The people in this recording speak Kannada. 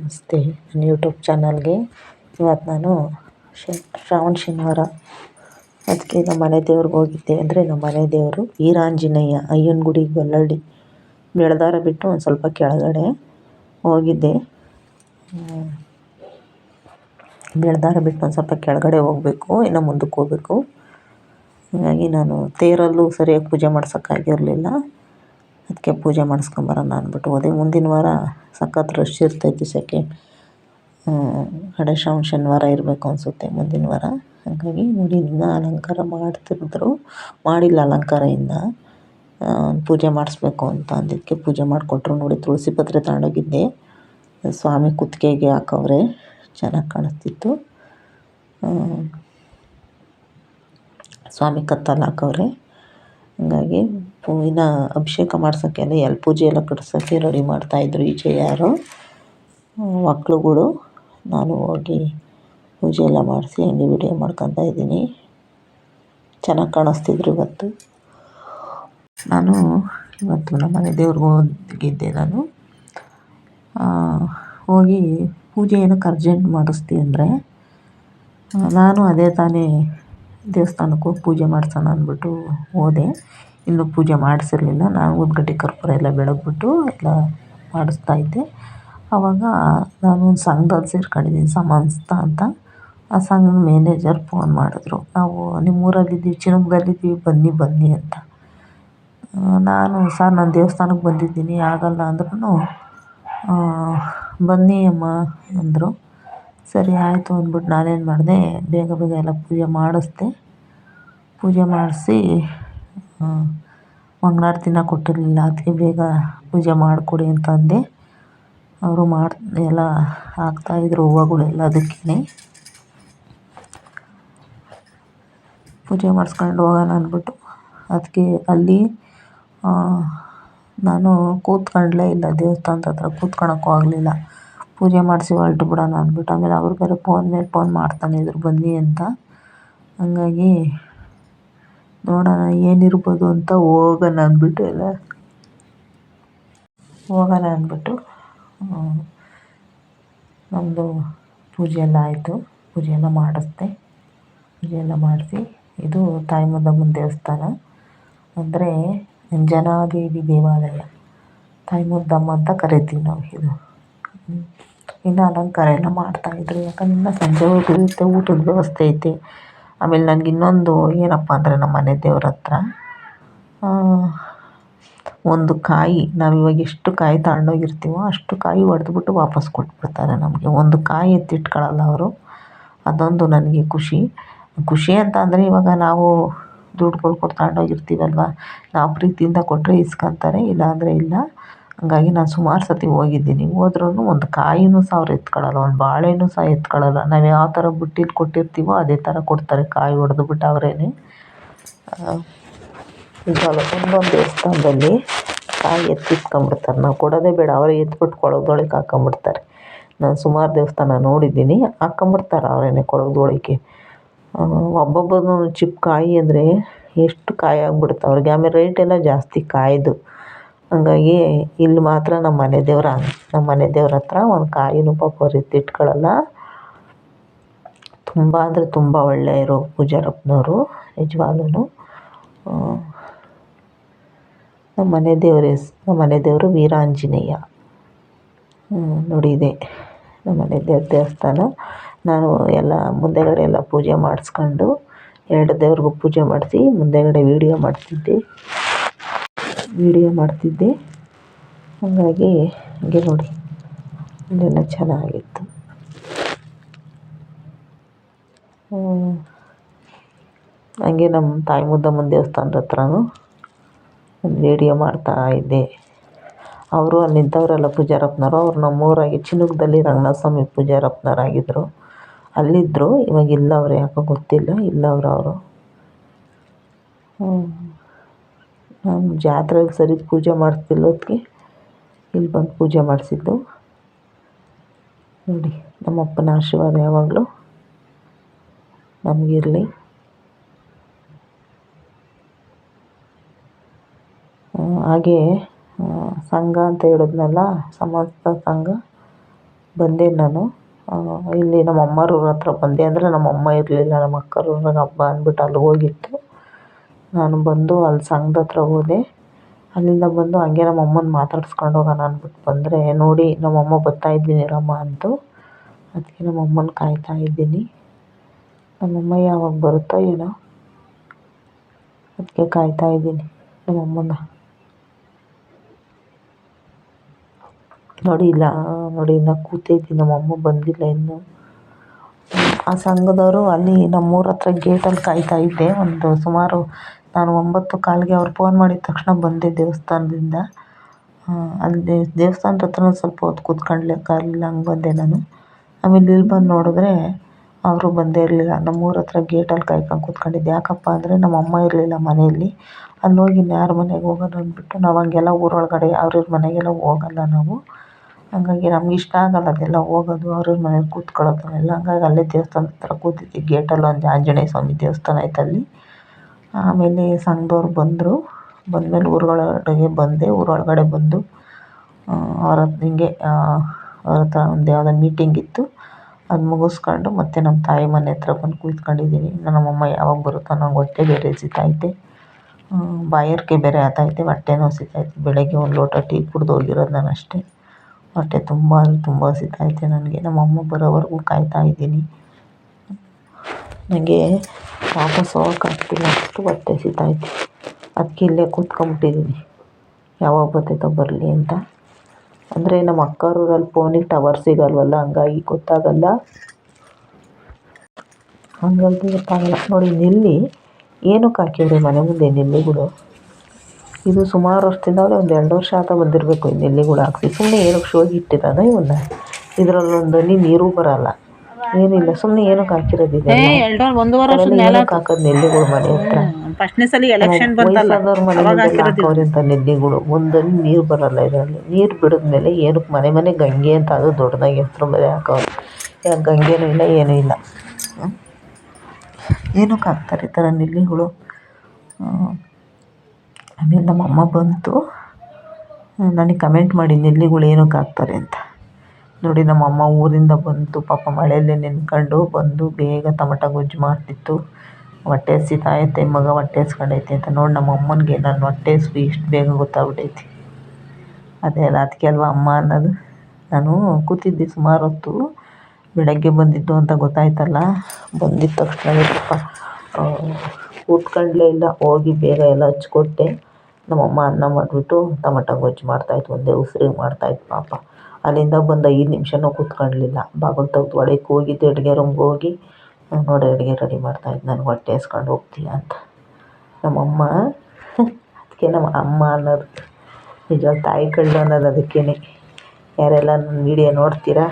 ನಮಸ್ತೆ, ನನ್ನ ಯೂಟ್ಯೂಬ್ ಚಾನಲ್ಗೆ ಇವತ್ತು ನಾನು ಶ್ರಾವಣ ಶನಿವಾರ. ಅದಕ್ಕೆ ನಮ್ಮ ಮನೆ ದೇವ್ರಿಗೆ ಹೋಗಿದ್ದೆ ಅಂದರೆ ನಮ್ಮ ಮನೆ ದೇವರು ವೀರಾಂಜನೇಯ ಅಯ್ಯನ ಗುಡಿ ಗೊಲ್ಲಳ್ಳಿ ಬೆಳೆದಾರ ಬಿಟ್ಟು ಒಂದು ಸ್ವಲ್ಪ ಕೆಳಗಡೆ ಹೋಗಿದ್ದೆ. ಬೆಳೆದಾರ ಬಿಟ್ಟು ಒಂದು ಸ್ವಲ್ಪ ಕೆಳಗಡೆ ಹೋಗಬೇಕು, ಇನ್ನು ಮುಂದಕ್ಕೆ ಹೋಗಬೇಕು. ಹಾಗಾಗಿ ನಾನು ತೇರಲ್ಲೂ ಸರಿಯಾಗಿ ಪೂಜೆ ಮಾಡ್ಸೋಕ್ಕಾಗಿರಲಿಲ್ಲ. ಅದಕ್ಕೆ ಪೂಜೆ ಮಾಡಿಸ್ಕೊಂಬರೋಣ ಅಂದ್ಬಿಟ್ಟು ಹೋದೆ. ಮುಂದಿನ ವಾರ ಸಖತ್ ರಶ್ ಇರ್ತೈತಿ ಸೆಕೆ. ಕಡೆ ಶ್ರಾವಣ ಶನಿವಾರ ಇರಬೇಕು ಅನಿಸುತ್ತೆ ಮುಂದಿನ ವಾರ. ಹಾಗಾಗಿ ನೋಡಿ ಅಲಂಕಾರ ಮಾಡ್ತಿದ್ರು. ಮಾಡಿಲ್ಲ ಅಲಂಕಾರ ಇನ್ನು ಪೂಜೆ ಮಾಡಿಸ್ಬೇಕು ಅಂತ ಅಂದಿದ್ದಕ್ಕೆ ಪೂಜೆ ಮಾಡಿಕೊಟ್ರು. ನೋಡಿ, ತುಳಸಿ ಪತ್ರೆ ತಗೊಂಡೋಗಿದ್ದೆ. ಸ್ವಾಮಿ ಕುತ್ತಿಗೆಗೆ ಹಾಕವ್ರೆ. ಚೆನ್ನಾಗಿ ಕಾಣಿಸ್ತಿತ್ತು. ಸ್ವಾಮಿ ಕತ್ತಲ್ಲಿ ಹಾಕವ್ರೆ. ಹಂಗಾಗಿ ಹೂವಿನ ಅಭಿಷೇಕ ಮಾಡ್ಸೋಕ್ಕೆಲ್ಲ ಎಲ್ಲಿ ಪೂಜೆ ಎಲ್ಲ ಕಟ್ಸೋಕ್ಕೆ ರೆಡಿ ಮಾಡ್ತಾಯಿದ್ರು ಈಚೆ ಯಾರು. ಮಕ್ಳುಗಳು. ನಾನು ಹೋಗಿ ಪೂಜೆ ಎಲ್ಲ ಮಾಡಿಸಿ ಹಂಗೆ ವಿಡಿಯೋ ಮಾಡ್ಕೊತಾ ಇದ್ದೀನಿ. ಚೆನ್ನಾಗಿ ಕಾಣಿಸ್ತಿದ್ರು ಇವತ್ತು. ನಾನು ಇವತ್ತು ನಮ್ಮ ಮನೆ ದೇವ್ರಿಗೆ ಹೋಗಿದ್ದೆ ನಾನು. ಹೋಗಿ ಪೂಜೆ ಏನಕ್ಕೆ ಅರ್ಜೆಂಟ್ ಮಾಡಿಸ್ತಿ ಅಂದರೆ ನಾನು ಅದೇ ತಾನೇ ದೇವಸ್ಥಾನಕ್ಕೆ ಹೋಗಿ ಪೂಜೆ ಮಾಡ್ಸೋಣ ಅಂದ್ಬಿಟ್ಟು ಹೋದೆ. ಇನ್ನೂ ಪೂಜೆ ಮಾಡಿಸಿರ್ಲಿಲ್ಲ. ನಾನು ಉದ್ಗಡ್ಡೆ ಕರ್ಪೂರ ಎಲ್ಲ ಬೆಳಗ್ಬಿಟ್ಟು ಎಲ್ಲ ಮಾಡಿಸ್ತಾ ಇದ್ದೆ. ಆವಾಗ ನಾನು ಒಂದು ಸಂಘದಲ್ಲಿ ಸೇರ್ಕೊಂಡಿದ್ದೀನಿ, ಸಮನ್ಸ್ತ ಅಂತ. ಆ ಸಂಘದ ಮ್ಯಾನೇಜರ್ ಫೋನ್ ಮಾಡಿದ್ರು. ನಾವು ನಿಮ್ಮೂರಲ್ಲಿದ್ದೀವಿ ಚಿನ್ನಗ್ದಲ್ಲಿದ್ದೀವಿ ಬನ್ನಿ ಬನ್ನಿ ಅಂತ. ನಾನು, ಸರ್, ನಾನು ದೇವಸ್ಥಾನಕ್ಕೆ ಬಂದಿದ್ದೀನಿ. ಆಗಲ್ಲ ಅಂದ್ರೂ ಬನ್ನಿ ಅಮ್ಮ ಅಂದರು. ಸರಿ, ಆಯಿತು ಅಂದ್ಬಿಟ್ಟು ನಾನೇನು ಮಾಡಿದೆ, ಬೇಗ ಬೇಗ ಎಲ್ಲ ಪೂಜೆ ಮಾಡಿಸ್ದೆ. ಪೂಜೆ ಮಾಡಿಸಿ ಮಂಗಳಾರತಿನ ಕೊಟ್ಟಿರಲಿಲ್ಲ. ಅದಕ್ಕೆ ಬೇಗ ಪೂಜೆ ಮಾಡಿಕೊಡಿ ಅಂತ ಅಂದೆ ಅವರು ಮಾಡಿ, ಎಲ್ಲ ಹಾಕ್ತಾಯಿದ್ರು ಹೂವುಗಳೆಲ್ಲ ಅದಕ್ಕೇ ಪೂಜೆ ಮಾಡಿಸ್ಕೊಂಡು ಹೋಗೋಣ ಅಂದ್ಬಿಟ್ಟು ಅದಕ್ಕೆ ಅಲ್ಲಿ ನಾನು ಕೂತ್ಕೊಂಡ್ಲೇ ಇಲ್ಲ. ದೇವಸ್ಥಾನದ ಹತ್ರ ಕೂತ್ಕೊಳಕ್ಕೂ ಆಗಲಿಲ್ಲ. ಪೂಜೆ ಮಾಡಿಸಿ ಹೊರಟು ಬಿಡೋಣ ಅಂದ್ಬಿಟ್ಟು. ಆಮೇಲೆ ಅವ್ರು ಬೇರೆ ಫೋನ್ ಮೇಲೆ ಫೋನ್ ಮಾಡ್ತಾನೆ ಇದ್ರು, ಬನ್ನಿ ಅಂತ. ಹಂಗಾಗಿ ನೋಡೋಣ ಏನಿರ್ಬೋದು ಅಂತ ಹೋಗೋಣ ಅಂದ್ಬಿಟ್ಟು ಎಲ್ಲ. ಹೋಗೋಣ ಅಂದ್ಬಿಟ್ಟು ನಮ್ಮದು ಪೂಜೆ ಎಲ್ಲ ಆಯಿತು. ಪೂಜೆ ಎಲ್ಲ ಮಾಡಿಸ್ದೆ. ಪೂಜೆ ಎಲ್ಲ ಮಾಡಿಸಿ, ಇದು ತಾಯಿ ದೇವಸ್ಥಾನ. ಅಂದರೆ ಅಂಜನಾದೇವಿ ದೇವಾಲಯ. ತಾಯಿ ಮುದ್ದಮ್ಮ ಅಂತ ಕರಿತೀವಿ ನಾವು ಇದು. ಇನ್ನು ಅಲಂಕಾರ ಎಲ್ಲ ಮಾಡ್ತಾಯಿದ್ರು ಯಾಕಂದ್ರೆ ಇನ್ನು ಸಂಜೆ ಹೋಗಿರುತ್ತೆ, ಊಟದ ವ್ಯವಸ್ಥೆ ಐತೆ. ಆಮೇಲೆ ನನಗೆ ಇನ್ನೊಂದು ಏನಪ್ಪ ಅಂದರೆ ನಮ್ಮ ಮನೆ ದೇವ್ರ ಹತ್ರ ಒಂದು ಕಾಯಿ, ನಾವು ಇವಾಗ ಎಷ್ಟು ಕಾಯಿ ತಗೊಂಡೋಗಿರ್ತೀವೋ ಅಷ್ಟು ಕಾಯಿ ಹೊಡೆದ್ಬಿಟ್ಟು ವಾಪಸ್ ಕೊಟ್ಬಿಡ್ತಾರೆ ನಮಗೆ. ಒಂದು ಕಾಯಿ ಎತ್ತಿಟ್ಕೊಳ್ಳಲ್ಲ ಅವರು, ಅದೊಂದು ನನಗೆ ಖುಷಿ. ಖುಷಿ ಅಂತ ಅಂದರೆ ಇವಾಗ ನಾವು ದುಡ್ಡುಗಳು ಕೊಟ್ಟು ತಗೊಂಡೋಗಿರ್ತೀವಲ್ವ ನಾವು ಪ್ರೀತಿಯಿಂದ ಕೊಟ್ಟರೆ ಇಸ್ಕೊತಾರೆ ಇಲ್ಲ ಅಂದರೆ ಇಲ್ಲ. ಹಂಗಾಗಿ ನಾನು ಸುಮಾರು ಸತಿ ಹೋಗಿದ್ದೀನಿ. ಹೋದ್ರೂ ಒಂದು ಕಾಯಿನೂ ಸಹ ಅವ್ರು ಎತ್ಕೊಳಲ್ಲ, ಒಂದು ಬಾಳೆನೂ ಸಹ ಎತ್ಕೊಳಲ್ಲ. ನಾವು ಯಾವ ಥರ ಬುಟ್ಟಿಲಿ ಕೊಟ್ಟಿರ್ತೀವೋ ಅದೇ ಥರ ಕೊಡ್ತಾರೆ ಕಾಯಿ ಹೊಡೆದ್ಬಿಟ್ಟು ಅವರೇನೆ. ಈಗ ಒಂದೊಂದು ದೇವಸ್ಥಾನದಲ್ಲಿ ಕಾಯಿ ಎತ್ತಿಟ್ಕೊಂಬಿಡ್ತಾರೆ ನಾವು ಕೊಡೋದೇ ಬೇಡ, ಅವರೇ ಎತ್ಬಿಟ್ಟು ಕೊಳಗದೊಳಗೆ ಹಾಕೊಂಬಿಡ್ತಾರೆ ನಾನು ಸುಮಾರು ದೇವಸ್ಥಾನ ನೋಡಿದ್ದೀನಿ ಹಾಕೊಂಬಿಡ್ತಾರೆ ಅವರೇನೆ ಕೊಳಗದೊಳಗೆ ಒಬ್ಬೊಬ್ಬರದು ಚಿಪ್ ಕಾಯಿ ಅಂದರೆ ಎಷ್ಟು ಕಾಯಿ ಆಗ್ಬಿಡುತ್ತೆ. ಅವ್ರಿಗೆ ಆಮೇಲೆ ರೇಟೆಲ್ಲ ಜಾಸ್ತಿ ಕಾಯಿದು. ಹಂಗಾಗಿ ಇಲ್ಲಿ ಮಾತ್ರ ನಮ್ಮ ಮನೆ ದೇವ್ರ, ನಮ್ಮ ಮನೆ ದೇವ್ರ ಹತ್ರ ಒಂದು ಕಾಯಿನು ಪಾಪ ಎತ್ತಿಟ್ಕೊಳ್ಳಲ್ಲ ತುಂಬ ಅಂದರೆ ತುಂಬ ಒಳ್ಳೆಯವರು ಪೂಜಾರಪ್ಪನವರು ನಿಜವಾಗ್ಲೂ ನಮ್ಮ ಮನೆ ದೇವ್ರ ಹೆಸ್, ನಮ್ಮ ಮನೆ ದೇವರು ವೀರಾಂಜನೇಯ. ನೋಡಿ ಇದೆ ನಮ್ಮ ಮನೆ ದೇವ್ರ ದೇವಸ್ಥಾನ. ನಾನು ಎಲ್ಲ ಮುಂದೆಗಡೆ ಎಲ್ಲ ಪೂಜೆ ಮಾಡಿಸ್ಕೊಂಡು ಎರಡು ದೇವ್ರಿಗೂ ಪೂಜೆ ಮಾಡಿಸಿ ಮುಂದೆಗಡೆ ವೀಡಿಯೋ ಮಾಡ್ತಿದ್ದೆ. ವೀಡಿಯೋ ಮಾಡ್ತಿದ್ದೆ. ಹಾಗಾಗಿ ಹಾಗೆ ನೋಡಿ. ಇಲ್ಲೆಲ್ಲ ಚೆನ್ನಾಗಿತ್ತು. ಹಂಗೆ ನಮ್ಮ ತಾಯಿ ಮುದ್ದಮ್ಮನ ದೇವಸ್ಥಾನದ ಹತ್ರನೂ ಒಂದು ವೀಡಿಯೋ ಇದ್ದೆ. ಅವರು ಅಲ್ಲಿ ನಿಂತವರೆಲ್ಲ ಪೂಜಾರಪ್ಪನವರು. ಅವ್ರು ನಮ್ಮೂರಾಗಿ ಚಿನುಕದಲ್ಲಿ ರಂಗನಾಥಸ್ವಾಮಿ ಪೂಜಾರಪ್ಪನವರಾಗಿದ್ದರು ಅಲ್ಲಿದ್ದರು ಇವಾಗ ಇಲ್ಲ ಅವ್ರು ಯಾಕೋ ಗೊತ್ತಿಲ್ಲ. ಇಲ್ಲ ಅವರು ಅವರು. ನಾನು ಜಾತ್ರೆಗೆ ಸರಿ ಪೂಜೆ ಮಾಡಿಸ್ತಿಲ್ಲ ಹೊತ್ತಿಗೆ ಇಲ್ಲಿ ಬಂದು ಪೂಜೆ ಮಾಡಿಸಿದ್ದು. ನೋಡಿ, ನಮ್ಮಪ್ಪನ ಆಶೀರ್ವಾದ ಯಾವಾಗಲೂ ನಮಗಿರಲಿ. ಹಾಗೆ ಸಂಘ ಅಂತ ಹೇಳಿದ್ನಲ್ಲ ಸಮಸ್ತ ಸಂಘ, ಬಂದೆ ನಾನು. ಇಲ್ಲಿ ನಮ್ಮ ಅಮ್ಮರವ್ರ ಹತ್ರ ಬಂದೆ. ಅಂದರೆ ನಮ್ಮ ಅಮ್ಮ ಇರಲಿಲ್ಲ ನಮ್ಮ ಅಕ್ಕರ ಊರಾಗ ಹಬ್ಬ ಅಂದ್ಬಿಟ್ಟು ಅಲ್ಲಿ ಹೋಗಿತ್ತು. ನಾನು ಬಂದು ಅಲ್ಲಿ ಸಂಘದ ಹತ್ರ ಹೋದೆ. ಅಲ್ಲಿಂದ ಬಂದು ಹಂಗೆ ನಮ್ಮ ಅಮ್ಮನ ಮಾತಾಡ್ಸ್ಕೊಂಡು ಹೋಗೋಣ ಅಂದ್ಬಿಟ್ಟು ಬಂದರೆ, ನೋಡಿ, ನಮ್ಮ ಅಮ್ಮ ಬರ್ತಾ ಇದ್ದೀನಿ ರಮ್ಮ ಅಂತು ಅದಕ್ಕೆ ನಮ್ಮ ಅಮ್ಮನ ಕಾಯ್ತಾ ಇದ್ದೀನಿ. ನಮ್ಮ ಅಮ್ಮ ಯಾವಾಗ ಬರುತ್ತೋ ಏನೋ. ಅದಕ್ಕೆ ಕಾಯ್ತಾ ಇದ್ದೀನಿ ನಮ್ಮ ಅಮ್ಮನ ನೋಡಿ, ಇಲ್ಲ, ನೋಡಿ, ಇನ್ನು ಕೂತಿದ್ದೀನಿ ನಮ್ಮ ಅಮ್ಮ ಬಂದಿಲ್ಲ ಇನ್ನು. ಆ ಸಂಘದವರು ಅಲ್ಲಿ ನಮ್ಮೂರ ಹತ್ರ ಗೇಟಲ್ಲಿ ಕಾಯ್ತಾ ಇದ್ದೆ. ಒಂದು ಸುಮಾರು ನಾನು ಒಂಬತ್ತು ಕಾಲಿಗೆ ಅವ್ರು ಫೋನ್ ಮಾಡಿದ ತಕ್ಷಣ ಬಂದೆ ದೇವಸ್ಥಾನದಿಂದ. ಅಲ್ಲಿ ದೇವಸ್ಥಾನದ ಹತ್ರ ಸ್ವಲ್ಪ ಹೊತ್ತು ಕೂತ್ಕೊಳ್ಳೋಕ್ಕಾಗಲಿಲ್ಲ ಹಂಗೆ ಬಂದೆ ನಾನು. ಆಮೇಲೆ ಇಲ್ಲಿ ಬಂದು ನೋಡಿದ್ರೆ ಅವರು ಬಂದೇ ಇರಲಿಲ್ಲ. ನಮ್ಮೂರ ಹತ್ರ ಗೇಟಲ್ಲಿ ಕಾಯ್ಕೊಂಡು ಕೂತ್ಕೊಂಡಿದ್ದೆ. ಯಾಕಪ್ಪ ಅಂದರೆ ನಮ್ಮ ಅಮ್ಮ ಇರಲಿಲ್ಲ ಮನೆಯಲ್ಲಿ. ಅಲ್ಲಿ ಹೋಗಿ ಇನ್ಯಾರ ಮನೆಗೆ ಹೋಗೋಣ ಅಂದ್ಬಿಟ್ಟು ನಾವು ಹಂಗೆಲ್ಲ ಊರೊಳಗಡೆ ಅವ್ರವ್ರ ಮನೆಗೆಲ್ಲ ಹೋಗಲ್ಲ ನಾವು. ಹಂಗಾಗಿ ನಮ್ಗೆ ಇಷ್ಟ ಆಗಲ್ಲ ಅದೆಲ್ಲ ಹೋಗೋದು ಅವ್ರವ್ರ ಮನೇಲಿ ಕೂತ್ಕೊಳ್ಳೋದು ಅವೆಲ್ಲ ಹಂಗಾಗಿ ಅಲ್ಲೇ ದೇವಸ್ಥಾನದ ಹತ್ರ ಕೂತಿದ್ದೆ. ಗೇಟಲ್ಲಿ ಒಂದು ಆಂಜನೇಯ ಸ್ವಾಮಿ ದೇವಸ್ಥಾನ ಐತೆ ಅಲ್ಲಿ ಆಮೇಲೆ ಸಂಘದವ್ರು ಬಂದರು. ಬಂದಮೇಲೆ ಊರೊಳಗಡೆಗೆ ಬಂದೆ. ಊರೊಳಗಡೆ ಬಂದು ಅವ್ರ ಹಿಂಗೆ ಅವ್ರ ಹತ್ರ ಒಂದು ಯಾವುದೋ ಮೀಟಿಂಗ್ ಇತ್ತು. ಅದು ಮುಗಿಸ್ಕೊಂಡು ಮತ್ತೆ ನಮ್ಮ ತಾಯಿ ಮನೆ ಹತ್ರ ಬಂದು ಕೂತ್ಕೊಂಡಿದ್ದೀನಿ ನಮ್ಮಮ್ಮ ಯಾವಾಗ ಬರುತ್ತೋ ನಂಗೆ ಹೊಟ್ಟೆ ಬೇರೆ ಹಸಿತೈತೆ ಬಾಯಾರಿಕೆ ಬೇರೆ ಆತೈತೆ ಹೊಟ್ಟೆನೂ ಹಸಿತೈತೆ ಬೆಳಗ್ಗೆ ಒಂದು ಲೋಟ ಟೀ ಕುಡ್ದು ಹೋಗಿರೋದು ನಾನು ಅಷ್ಟೇ ಹೊಟ್ಟೆ ತುಂಬ ಅಂದರೆ ತುಂಬ ಹಸಿತೈತೆ ನನಗೆ. ನಮ್ಮಮ್ಮ ಬರೋವರೆಗೂ ಕಾಯ್ತಾ ಇದ್ದೀನಿ. ನನಗೆ ವಾಪಸ್ ಹೋಗೋಕ್ಕಾಗ್ತಿಲ್ಲ ಅಷ್ಟು ಹೊಟ್ಟೆ ಹಸಿತೈತೆ ಅದಕ್ಕೆ ಇಲ್ಲೇ ಕೂತ್ಕೊಂಬಿಟ್ಟಿದ್ದೀನಿ ಯಾವಾಗ ಬರ್ತೈತೋ ಬರಲಿ ಅಂತ. ಅಂದರೆ ನಮ್ಮ ಅಕ್ಕವ್ರ ಊರಲ್ಲಿ ಫೋನಿಗೆ ಟವರ್ ಸಿಗಲ್ವಲ್ಲ, ಹಂಗಾಗಿ ಗೊತ್ತಾಗಲ್ಲ. ಹಂಗಾಗಿ ಗೊತ್ತಾಗಲ್ಲ. ನೋಡಿ, ನಿಲ್ಲಿ. ಏನಕ್ಕೆ ಹಾಕಿವ್ರಿ ಮನೆ ಮುಂದೆ ನಿಲ್ಲಿಗಳು ಇದು ಸುಮಾರು ವರ್ಷದಿಂದ ಒಂದು ಎರಡು ವರ್ಷ ಆತ ಬಂದಿರಬೇಕು ನೆಲ್ಲಿಗಳು ಹಾಕ್ಸಿ. ಸುಮ್ಮನೆ ಏನಕ್ಕೆ ಶೋಗಿ ಇಟ್ಟಿರೋದ ಇವನ್ನ. ಇದರಲ್ಲೊಂದು ನೀರು ಬರಲ್ಲ. ಏನಿಲ್ಲ ಸುಮ್ಮನೆ ಏನಕ್ಕೆ ಹಾಕಿರೋದಿದೆ ಒಂದು ಒಂದೂವರೆ ಏನಕ್ಕೆ ಹಾಕೋದು ನೆಲ್ಲಿಗಳು ಮನೆ ಹತ್ರ. ಫಸ್ಟ್ನೇ ಸಲ ಎಲೆಕ್ಷನ್ ಬಂತಲ್ಲ ವಯಸ್ಸಾದವ್ರ ಮನೆಗೆಲ್ಲ ನೆಲ್ಲಿಗಳು ಒಂದಲ್ಲಿ ನೀರು ಬರಲ್ಲ ಇದರಲ್ಲಿ. ನೀರು ಬಿಡಿದ್ಮೇಲೆ ಏನಕ್ಕೆ ಮನೆ ಮನೆ ಗಂಗೆ ಅಂತ ಅದು ದೊಡ್ಡದಾಗಿ ಹೆಸರು ಮೇಲೆ ಹಾಕೋರು ಯಾಕೆ ಗಂಗೆನೂ ಇಲ್ಲ ಏನೂ ಇಲ್ಲ? ಏನಕ್ಕೆ ಹಾಕ್ತಾರೆ ಈ ಥರ ನೆಲ್ಲಿಗಳು? ಆಮೇಲೆ ನಮ್ಮ ಅಮ್ಮ ಬಂತು. ನನಗೆ ಕಮೆಂಟ್ ಮಾಡಿ ನೆಲ್ಲಿಗಳು ಏನಕ್ಕೆ ಹಾಕ್ತಾರೆ ಅಂತ. ನೋಡಿ, ನಮ್ಮ ಅಮ್ಮ ಊರಿಂದ ಬಂತು ಪಾಪ ಮಳೆಯಲ್ಲಿ ನೆನ್ಕೊಂಡು ಬಂದು ಬೇಗ ತಮಟ ಗೊಜ್ಜು ಮಾಡ್ತಿತ್ತು. ಹೊಟ್ಟೆ ಹಸಿತೈತೆ ಮಗ ಹೊಟ್ಟೆ ಹಸ್ಕೊಂಡೈತೆ ಅಂತ ನೋಡಿ, ನಮ್ಮ ಅಮ್ಮನಿಗೆ ನನ್ನ ಹೊಟ್ಟೆ ಹಸಿವು ಇಷ್ಟು ಬೇಗ ಗೊತ್ತಾಗ್ಬಿಟ್ಟೈತಿ ಅದೇ ರಾತ್ರಿ ಅಲ್ವಾ ಅಮ್ಮ ಅನ್ನೋದು? ನಾನು ಕೂತಿದ್ದೆ ಸುಮಾರು ಹೊತ್ತು, ಬೆಳಗ್ಗೆ ಬಂದಿದ್ದು ಅಂತ ಗೊತ್ತಾಯ್ತಲ್ಲ, ಬಂದಿದ್ದ ತಕ್ಷಣ ಪಾಪ ಕೂತ್ಕೊಂಡ್ಲೇ ಇಲ್ಲ, ಹೋಗಿ ಬೇಗ ಎಲ್ಲ ಹಚ್ಕೊಟ್ಟೆ. ನಮ್ಮಮ್ಮ ಅನ್ನ ಮಾಡಿಬಿಟ್ಟು ತಮಟ ಗೊಜ್ಜು ಮಾಡ್ತಾಯಿತ್ತು, ಒಂದೇ ಉಸಿರಿಗೆ ಮಾಡ್ತಾಯಿತ್ತು ಪಾಪ. ಅಲ್ಲಿಂದ ಬಂದ ಐದು ನಿಮಿಷನೂ ಕೂತ್ಕೊಳ್ಳಲಿಲ್ಲ ಬಾಗಿಲು ತೆಗ್ದು ಒಳಗೆ ಹೋಗಿದ್ದು ಅಡುಗೆ ರೂಮ್ಗೆ ಹೋಗಿ, ನೋಡಿ ಅಡುಗೆ ರೆಡಿ ಮಾಡ್ತಾಯಿದ್ದು ನನಗೆ ಹೊಟ್ಟೆ ಹಸ್ಕೊಂಡು ಹೋಗ್ತೀಯ ಅಂತ. ನಮ್ಮಮ್ಮ, ಅದಕ್ಕೆ ನಮ್ಮ ಅಮ್ಮ ಅನ್ನೋದು. ನಿಜವಾದ ತಾಯಿ ಕಳ್ಳು ಅನ್ನೋದು ಅದಕ್ಕೇ ಯಾರೆಲ್ಲ ನನ್ನ ವೀಡಿಯೋ ನೋಡ್ತೀರಾ?